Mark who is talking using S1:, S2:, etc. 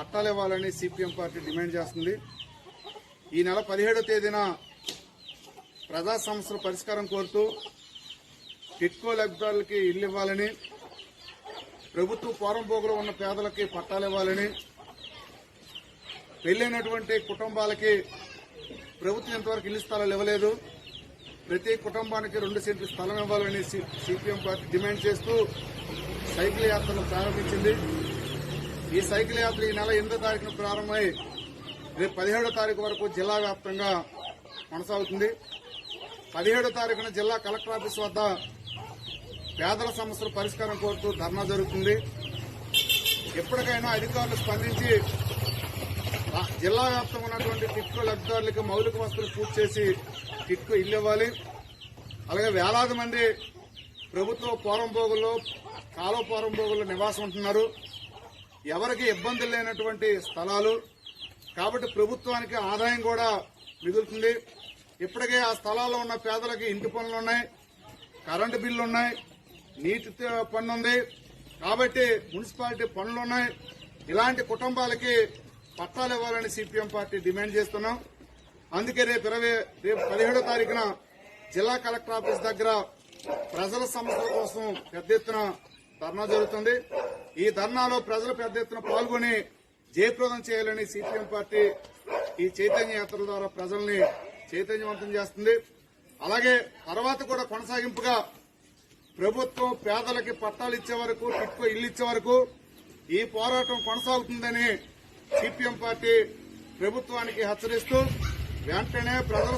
S1: పట్టాలు ఇవ్వాలని CPM party demand చేస్తుంది. ఈ నెల పదిహేడో తేదీన ప్రజా సమస్యల పరిష్కారం కోరుతూ టిట్కో లబ్ధిదారులకి ఇల్లు ఇవ్వాలని ప్రభుత్వ పోరంపోగులో ఉన్న పేదలకి పట్టాలు ఇవ్వాలని పెళ్ళైనటువంటి కుటుంబాలకి ప్రభుత్వం ఇంతవరకు ఇల్లు స్థలాలు ఇవ్వలేదు ప్రతి కుటుంబానికి రెండు సెంట్లు స్థలం ఇవ్వాలని సిపిఎం పార్టీ డిమాండ్ చేస్తూ సైకిల్ యాత్రను ప్రారంభించింది. ఈ సైకిల్ యాత్ర ఈ నెల ఎనిమిదో తారీఖున ప్రారంభమై రేపు పదిహేడో తారీఖు వరకు జిల్లా వ్యాప్తంగా కొనసాగుతుంది. పదిహేడో తారీఖున జిల్లా కలెక్టర్ ఆఫీస్ వద్ద పేదల సమస్యల పరిష్కారం కోరుతూ ధర్నా జరుగుతుంది. ఎప్పటికైనా అధికారులు స్పందించి జిల్లా వ్యాప్తంగా ఉన్నటువంటి టిట్కో లబ్ధిదారులకు మౌలిక వసతులు పూర్తి చేసి టిట్కో ఇల్లు ఇవ్వాలి. అలాగే వేలాది మంది ప్రభుత్వ పోరంపోగుల్లో కాలువ పోరంపోగుల్లో నివాసం ఉంటున్నారు. ఎవరికి ఇబ్బందులు లేనటువంటి స్థలాలు కాబట్టి ప్రభుత్వానికి ఆదాయం కూడా మిగులుతుంది. ఇప్పటికే ఆ స్థలాల్లో ఉన్న పేదలకి ఇంటి పనులు ఉన్నాయి కరెంటు బిల్లు ఉన్నాయి నీటి పన్ను ఉంది. కాబట్టి మున్సిపాలిటీ పనులు ఉన్నాయి. ఇలాంటి కుటుంబాలకి పట్టాలు ఇవ్వాలని సిపిఎం పార్టీ డిమాండ్ చేస్తున్నాం. అందుకే రేపు ఇరవై రేపు పదిహేడో తారీఖున జిల్లా కలెక్టర్ ఆఫీస్ దగ్గర ప్రజల సమస్యల కోసం పెద్ద ఎత్తున ధర్నా జరుగుతుంది. ఈ ధర్నాలో ప్రజలు పెద్ద ఎత్తున పాల్గొని జయప్రదం చేయాలని సిపిఎం పార్టీ ఈ చైతన్య యాత్ర ద్వారా ప్రజల్ని చైతన్యవంతం చేస్తుంది. అలాగే తర్వాత కూడా కొనసాగింపుగా ప్రభుత్వం పేదలకి పట్టాలు ఇచ్చే వరకు టిట్కో ఇల్లు ఇచ్చే వరకు ఈ పోరాటం కొనసాగుతుందని సిపిఎం పార్టీ ప్రభుత్వానికి హెచ్చరిస్తూ వెంటనే ప్రజల